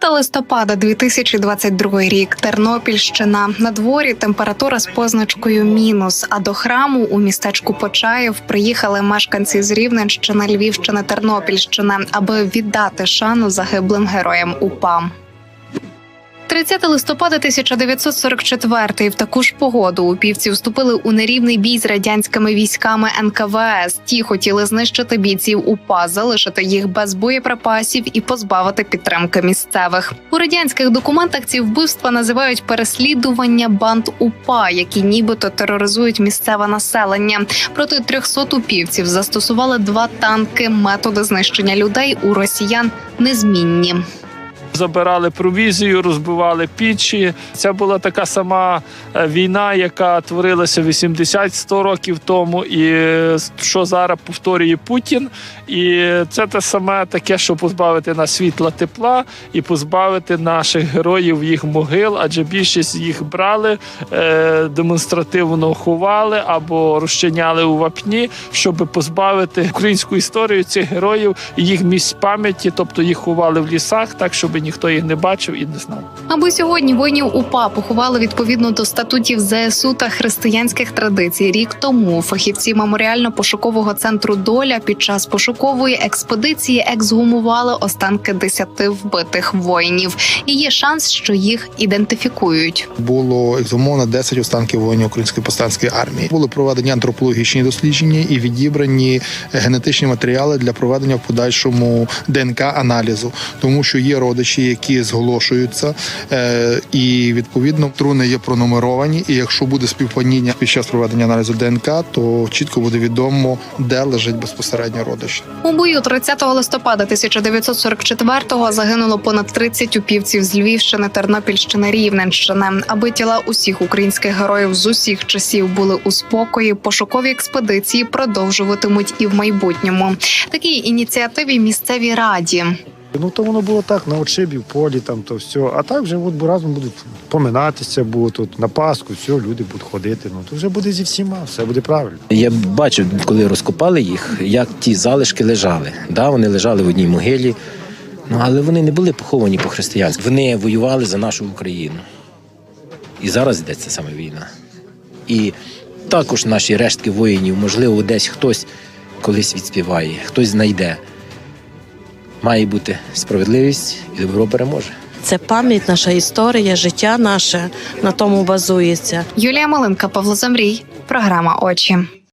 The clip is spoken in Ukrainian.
30 листопада 2022 рік. Тернопільщина на дворі температура з позначкою мінус. А до храму у містечку Почаїв приїхали мешканці з Рівненщини, Львівщини, Тернопільщини, аби віддати шану загиблим героям УПА. 30 листопада 1944 в таку ж погоду упівці вступили у нерівний бій з радянськими військами НКВС. Ті хотіли знищити бійців УПА, залишити їх без боєприпасів і позбавити підтримки місцевих. У радянських документах ці вбивства називають переслідування банд УПА, які нібито тероризують місцеве населення. Проти 300 упівців застосували два танки. Методи знищення людей у росіян незмінні. Забирали провізію, розбивали пічі. Це була така сама е, війна, яка творилася 80-100 років тому, і е, що зараз повторює Путін. І це те саме таке, що позбавити нас світла тепла і позбавити наших героїв їх могил, адже більшість їх брали, е, демонстративно ховали або розчиняли у вапні, щоб позбавити українську історію цих героїв і їх місць пам'яті, тобто їх ховали в лісах, так щоб ніхто їх не бачив і не знав. Аби сьогодні воїнів УПА поховали відповідно до статутів ЗСУ та християнських традицій. Рік тому фахівці меморіально-пошукового центру Доля під час пошукової експедиції ексгумували останки десяти вбитих воїнів. І є шанс, що їх ідентифікують. було ексгумовано 10 останків воїнів української повстанської армії. Були проведені антропологічні дослідження і відібрані генетичні матеріали для проведення в подальшому ДНК аналізу, тому що є родичі, які зголошуються, е, і відповідно труни є пронумеровані. І якщо буде співпадіння під час проведення аналізу ДНК, то чітко буде відомо, де лежить безпосередньо родич. У бою 30 листопада 1944-го загинуло понад 30 упівців з Львівщини, Тернопільщини, Рівненщини. Аби тіла усіх українських героїв з усіх часів були у спокої. Пошукові експедиції продовжуватимуть і в майбутньому. Такій ініціативі місцевій раді. Ну то воно було так, на отшибі, в полі, там то все. А так вже от разом будуть поминатися, будуть тут на Пасху, все, люди будуть ходити. Ну то вже буде зі всіма, все буде правильно. Я бачив, коли розкопали їх, як ті залишки лежали. Да, вони лежали в одній могилі, ну, але вони не були поховані по-християнськи. Вони воювали за нашу Україну. І зараз йдеться саме війна. І також наші рештки воїнів, можливо, десь хтось колись відспіває, хтось знайде. Має бути справедливість і добро переможе. Це пам'ять, наша історія, життя наше на тому базується. Юлія Малинка, Павло Замрій, програма Очі.